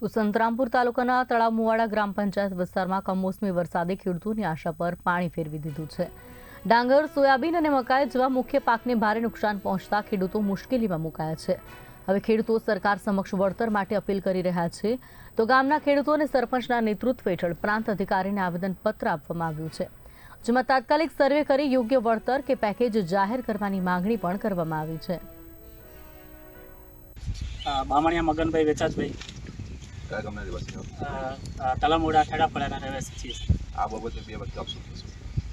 તો સંતરામપુર તાલુકાના તળાવ મુવાડા ગ્રામ પંચાયત વિસ્તારમાં કમોસમી વરસાદે ખેડૂતોની આશા પર પાણી ફેરવી દીધું છે. ડાંગર, સોયાબીન અને મકાઈ જેવા મુખ્ય પાકને ભારે નુકસાન પહોંચતા ખેડૂતો મુશ્કેલીમાં મુકાયા છે. હવે ખેડૂતો સરકાર સમક્ષ વળતર માટે અપીલ કરી રહ્યા છે. તો ગામના ખેડૂતો અને સરપંચના નેતૃત્વ હેઠળ પ્રાંત અધિકારીને આવેદનપત્ર આપવામાં આવ્યું છે. જેમાં તાત્કાલિક સર્વે કરી યોગ્ય વળતર કે પેકેજ જાહેર કરવાની માંગણી પણ કરવામાં આવી છે. બામણિયા મગનભાઈ વેચાજભાઈ. કયા ગામના રહેવાસી તલામોડા ખેડાપડાના રહેવાસી છીએ. આ બાબતે બે વખત આપશું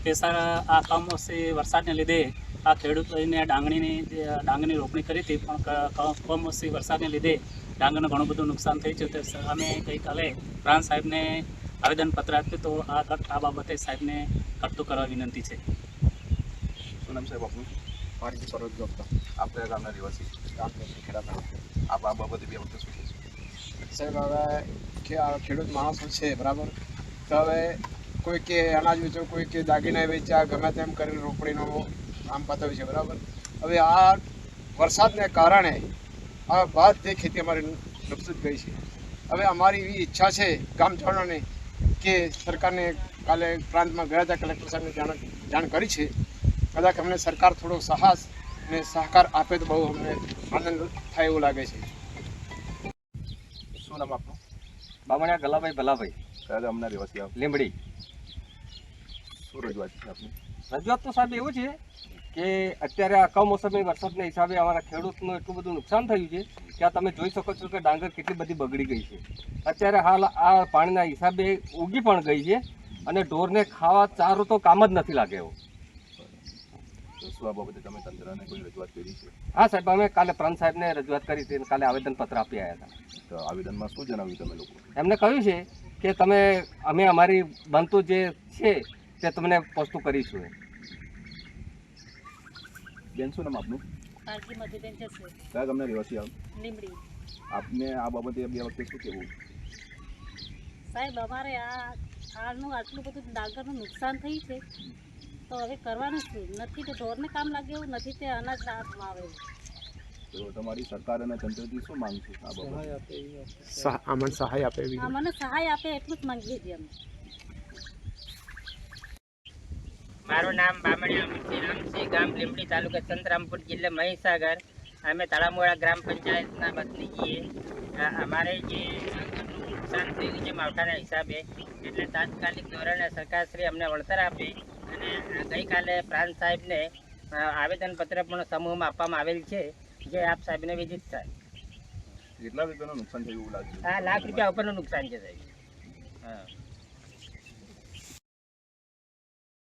તે સર આ કમોસમી વરસાદને લીધે આ ખેડૂતોને ડાંગણીની ડાંગરની રોપણી કરી હતી પણ ક- ક- કમોસમી વરસાદને લીધે ડાંગરનું ઘણું બધું નુકસાન થઈ છે. તે અમે ગઈકાલે પ્રાંત સાહેબને આવેદનપત્ર આપ્યું તો આ કટ- આ બાબતે સાહેબને કરતું કરવા વિનંતી છે. શું નામ સાહેબ આપનું? મારી પરોજ ગોપતા. આપ ગામના રહેવાસી ખેડા આ બાબતે બે વખત શું? સાહેબ, હવે ખેડૂત માણસો છે, બરાબર? તો હવે કોઈ કે અનાજ વેચો કોઈ કે દાગીના વેચ્યા, ગમે તેમ કરીને રોપણીનો આમ પતાવ્યું છે, બરાબર? હવે આ વરસાદને કારણે આ બધી ખેતી અમારી નુકસાન ગઈ છે. હવે અમારી એવી ઈચ્છા છે ગામજનોને કે સરકારને કાલે પ્રાંતમાં ગયા હતા, કલેક્ટર સાહેબને જાણ જાણ કરી છે. કદાચ અમને સરકાર થોડો સાહસ અને સહકાર આપે તો બહુ અમને આનંદ થાય એવું લાગે છે. શું નામ આપનું? બામણિયા ગલાભાઈ ભલાભાઈ. કયા ગામના રહેવાસી આપ લીમડી શું રજૂઆત છે આપની? રજૂઆત તો સાહેબ એવું છે કે અત્યારે આ કમોસમી વરસાદના હિસાબે અમારા ખેડૂતનું એટલું બધું નુકસાન થયું છે કે આ તમે જોઈ શકો છો કે ડાંગર કેટલી બધી બગડી ગઈ છે. અત્યારે હાલ આ પાણીના હિસાબે ઉગી પણ ગઈ છે અને ઢોરને ખાવા ચારો તો કામ જ નથી લાગે એવો. શું આ બાબતે તમે તંત્રને કોઈ રજૂઆત કરી છે? હા સાહેબ અમે કાલે પ્રાંત સાહેબને રજૂઆત કરી હતી કાલે આવેદનપત્ર આપી આવ્યા હતા. તો આવેદનમાં શું જણાવ્યું તમે લોકો એમને કહ્યું છે કે તમે અમે અમારી બનતું જે છે તે તમને વસ્તુ કરીશું. બેન શું નામ આપનું? મધુબેન જશે કયા તમને રહેવાસી આપ? લીમડી આપને આ બાબતે બે વખતે શું કહેવું? સાહેબ અમારે આ હાલનું આટલું બધું ડાંગરનું નુકસાન થયું છે. તો હવે કરવાનું શું નથી તો ઢોરને કામ લાગે એવું નથી તે અનાજ હાથમાં આવે તો તમારી સરકાર અને તંત્રથી શું માંગ છે આ બાબતે? અમને સહાય આપે એવી મને સહાય આપે એટલું જ માંગીએ છીએ અમે. મારું નામ બામણિયા મુરસીરામસિંહ ગામ લીમડી તાલુકા સંતરામપુર જિલ્લા મહીસાગર. અમે તળામોડા ગ્રામ પંચાયતના વતની છીએ. અમારે જે નુકસાન થયું છે માવઠાના હિસાબે એટલે તાત્કાલિક ધોરણે સરકારશ્રી અમને વળતર આપે. અને ગઈકાલે પ્રાંત સાહેબને આવેદનપત્ર પણ સમૂહમાં આપવામાં આવેલ છે જે આપ સાહેબને વિજિત થાય. કેટલા રૂપિયાનું નુકસાન થયું એવું લાગે આ લાખ રૂપિયા ઉપરનું નુકસાન છે સાહેબ. હા.